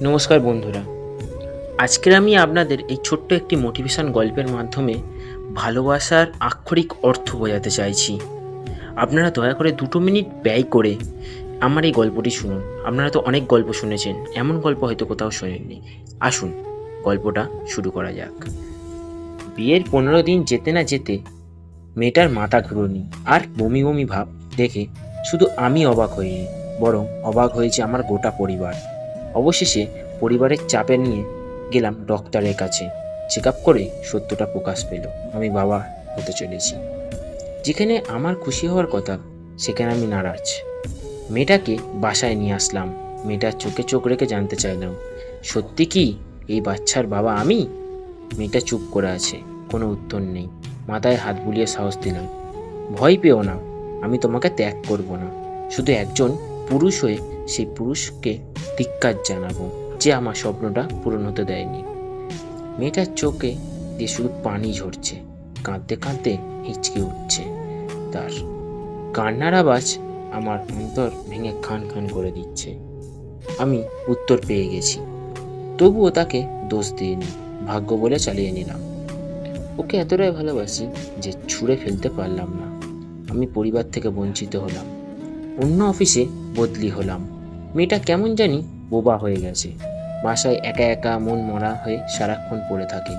নমস্কার বন্ধুরা। আজকের আমি আপনাদের এই ছোট্ট একটি মোটিভেশন গল্পের মাধ্যমে ভালোবাসার আক্ষরিক অর্থ বোঝাতে চাইছি। আপনারা দয়া করে দুটো মিনিট ব্যয় করে আমার এই গল্পটি শুনুন। আপনারা তো অনেক গল্প শুনেছেন, এমন গল্প হয়তো কোথাও শোনেননি। আসুন, গল্পটা শুরু করা যাক। বিয়ের পনেরো দিন যেতে না যেতে মেয়েটার মাথা ঘুরোনি আর বমি বমি ভাব দেখে শুধু আমি অবাক হইনি, বরং অবাক হয়েছে আমার গোটা পরিবার। অবশেষে পরিবারের চাপে নিয়ে গেলাম ডক্টরের কাছে। চেক আপ করে সত্যটা প্রকাশ পেল। আমি বাবা হতে চলেছি। যেখানে আমার খুশি হওয়ার কথা, সেখানে আমি নারাজ। মেয়েটাকে বাসায় নিয়ে আসলাম। মেয়েটার চোখে চোখ রেখে জানতে চাইলাম, সত্যি কি এই বাচ্চার বাবা আমি? মেয়েটা চুপ করে আছে। কোনো উত্তর নেই। মাথায় হাত বুলিয়ে সাহস দিলাম, ভয় পেও না, আমি তোমাকে ত্যাগ করব না। শুধু একজন পুরুষ হয়ে সেই পুরুষকে ধিক্কার জানাব যে আমার স্বপ্নটা পূরণ হতে দেয়নি। মেয়েটার চোখে দিয়ে শুধু পানি ঝরছে, কাঁদতে কাঁদতে হিচকে উঠছে। তার কান্নার আওয়াজ আমার অন্তর ভেঙে খান খান করে দিচ্ছে। আমি উত্তর পেয়ে গেছি। তবুও তাকে দোষ দিইনি, ভাগ্য বলে চালিয়ে নিলাম। ওকে এতটাই ভালোবাসি যে ছুঁড়ে ফেলতে পারলাম না। আমি পরিবার থেকে বঞ্চিত হলাম। অন্য অফিসে বদলি হলাম। মেয়েটা কেমন জানি বোবা হয়ে গেছে। বাসায় একা একা মন মরা হয়ে সারাক্ষণ পড়ে থাকে।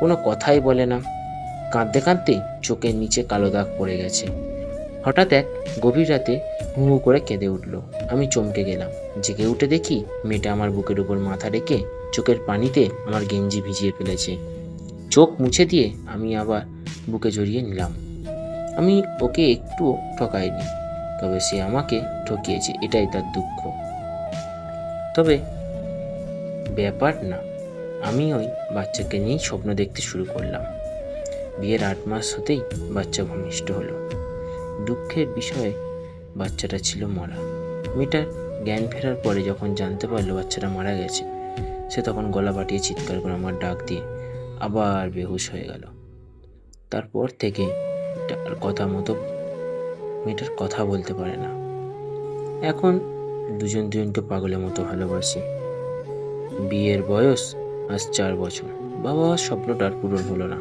কোনো কথাই বলে না। কাঁদতে কাঁদতে চোখের নিচে কালো দাগ পড়ে গেছে। হঠাৎ এক গভীর রাতে হু হু করে কেঁদে উঠল। আমি চমকে গেলাম। জেগে উঠে দেখি মেয়েটা আমার বুকের উপর মাথা রেখে চোখের পানিতে আমার গেঞ্জি ভিজিয়ে ফেলেছে। চোখ মুছে দিয়ে আমি আবার বুকে জড়িয়ে নিলাম। আমি ওকে একটুও ঠকাইনি। তবে সে আমাকে ঠকিয়েছে, এটাই তার দুঃখ। তবে ব্যাপার না, আমি ওই বাচ্চাকে নিয়েই স্বপ্ন দেখতে শুরু করলাম। বিয়ের আট মাস হতেই বাচ্চা ভূমিষ্ঠ হলো। দুঃখের বিষয়ে বাচ্চাটা ছিল মরা। মেয়েটার জ্ঞান ফেরার পরে যখন জানতে পারল বাচ্চাটা মারা গেছে, সে তখন গলা বাটিয়ে চিৎকার করে আমার ডাক দিয়ে আবার বেহুশ হয়ে গেল। তারপর থেকে কথা মতো মেয়েটার কথা বলতে পারে না। এখন দুজন দুজনকে পাগলের মতো ভালোবাসি। বিয়ের বয়স আজ চার বছর। বাবা স্বপ্নটা আর পূরণ হলো না।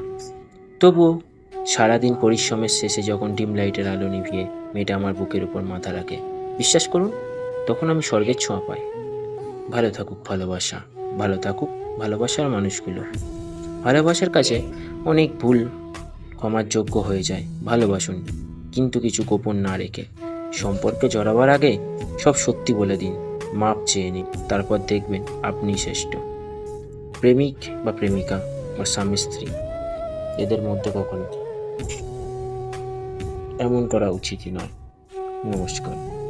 তবুও সারাদিন পরিশ্রমের শেষে যখন ডিম লাইটের আলো নিভিয়ে মেয়েটা আমার বুকের উপর মাথা রাখে, বিশ্বাস করুন, তখন আমি স্বর্গের ছোঁয়া পাই। ভালো থাকুক ভালোবাসা, ভালো থাকুক ভালোবাসার মানুষগুলো। ভালোবাসার কাছে অনেক ভুল ক্ষমার যোগ্য হয়ে যায়। ভালোবাসুন। কিন্তু কিছু গোপন না রেখে। সম্পর্কে জড়াবার আগে সব সত্যি বলে দিন, মাপ চেয়ে নিন, তারপর দেখবেন আপনি শ্রেষ্ঠ। প্রেমিক বা প্রেমিকা বা স্বামী স্ত্রী, এদের মধ্যে কখনো। এমন করা উচিতই নয়। নমস্কার।